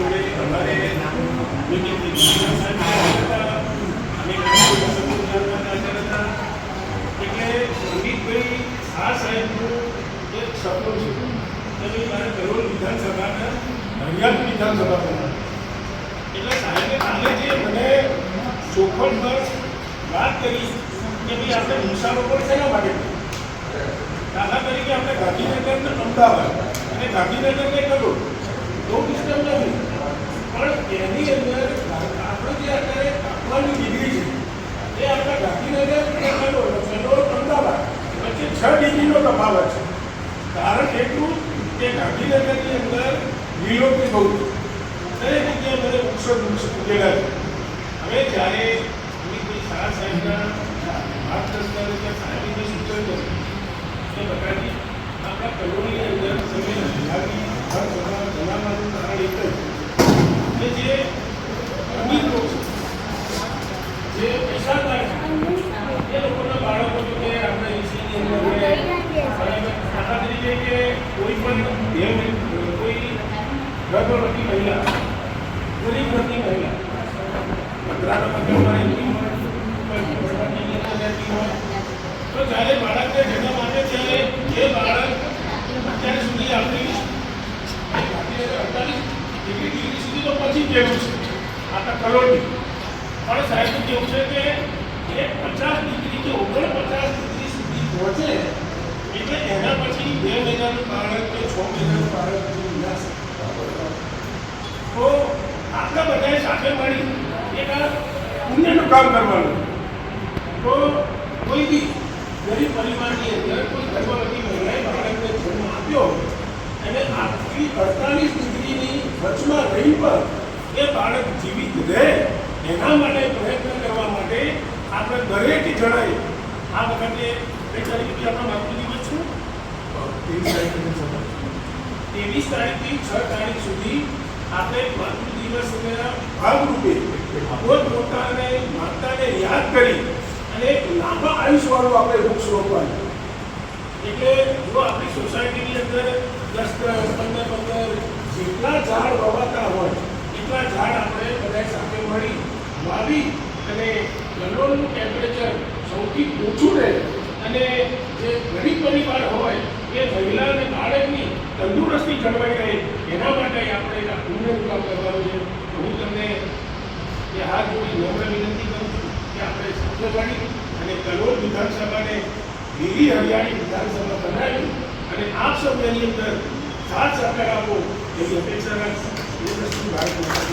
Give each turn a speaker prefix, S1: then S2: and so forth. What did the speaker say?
S1: હરિયાણા વિધાનસભામાં એટલે સાહેબે કાલે જે મને ચોખડ વાત કરી કે આપણે મુસાફરો પર શેના માટે દાખલા તરીકે આપણે ગાંધીનગર ને અમદાવાદ. અને ગાંધીનગર ને કરોડ બહુ સિસ્ટમ નથી. પણ એની અંદર આપણે જે અત્યારે તાપમાનની ડિગ્રી છે, એ આપણા ગાંધીનગર કલોલ અમદાવાદ, વચ્ચે છ ડિગ્રીનો તફાવત છે. કારણ એટલું કે ગાંધીનગરની અંદર લીલોતરી બહુ દરેક જગ્યાએ બધા વૃક્ષો વૃક્ષ ઉગેલા છે. હવે જ્યારે શાળા સાહેબના માર્ગદર્શન સાહેબને સૂચન કર્યું કે બધાની આપણા કલોની અંદર તમે હરિયાળી હર જગા જનાવાનું કારણ એક જ કે જે અમીર લોકો છે જે છે, એ લોકોના બાળકો કે આપણે એસીની અંદર દાખલા તરીકે કે કોઈ પણ દેવ કોઈ ગર્ભવતી મહિલા, ગરીબ ઘરની મહિલા પતરાના મકાનમાં રહેતી હોય, તો જ્યારે બાળકને જન્મ આપે ત્યારે એ બાળક અત્યાર સુધી આપણી અડતાલીસ ડિગ્રી સુધી તો પછી જ ગયેલું છે. આપણા કરોડની પણ સાહેબ કેવું છે કે એ પચાસ ડિગ્રી કે ઓગણપચાસ ડિગ્રી સુધી પહોંચે, એટલે એના પછી બે મહિનાનું બાળક કે છ મહિનાનું બાળક વિનાશ. તો આપણે બધાએ સાથે મળી એક પુણ્યનું કામ કરવાનું. તો કોઈ બી ગરીબ પરિવારની અંદર કોઈ ગર્ભવતી મહિલાએ બાળકને જન્મ આપ્યો અને આટલી અડતાલીસ ડિગ્રીની વચમાં રહી પર એ બાળક જીવિત રહે એના માટે પ્રયત્ન કરવા માટે આપણે દરેક જણાએ આ વખતે કઈ તારીખથી આપણા દિવસ છે? ત્રેવીસ તારીખથી છ તારીખ સુધી આપણે માતૃ દિવસના ભાગરૂપે પોત પોતાને માતાને યાદ કરી અને લાંબા આયુષ્યવાળું આપણે વૃક્ષ રોપવાનું એટલે જો આપણી સોસાયટીની અંદર દસ, પંદર પંદર જેટલા ઝાડ વવાતા હોય એટલા ઝાડ આપણે બધા સાથે મળી વાવી અને કલોલનું ટેમ્પરેચર સૌથી ઓછું રહે અને જે ગરીબ પરિવાર હોય, એ મહિલા અને બાળકની તંદુરસ્તી જળવાઈ રહે, એના માટે આપણે એના આ પુણ્યનું કામ કરવાનું છે હું તમને એ હાથ જોડી નમ્ર વિનંતી કરું છું કે આપણે સત્યવાણી અને કલોલ વિધાનસભાને લીલી હરિયાળી વિધાનસભા બનાવી અને આપ સૌની અંદર સાથ સહકાર આપો એવી અપેક્ષા રાખશું એ વસ્તુ ભારત.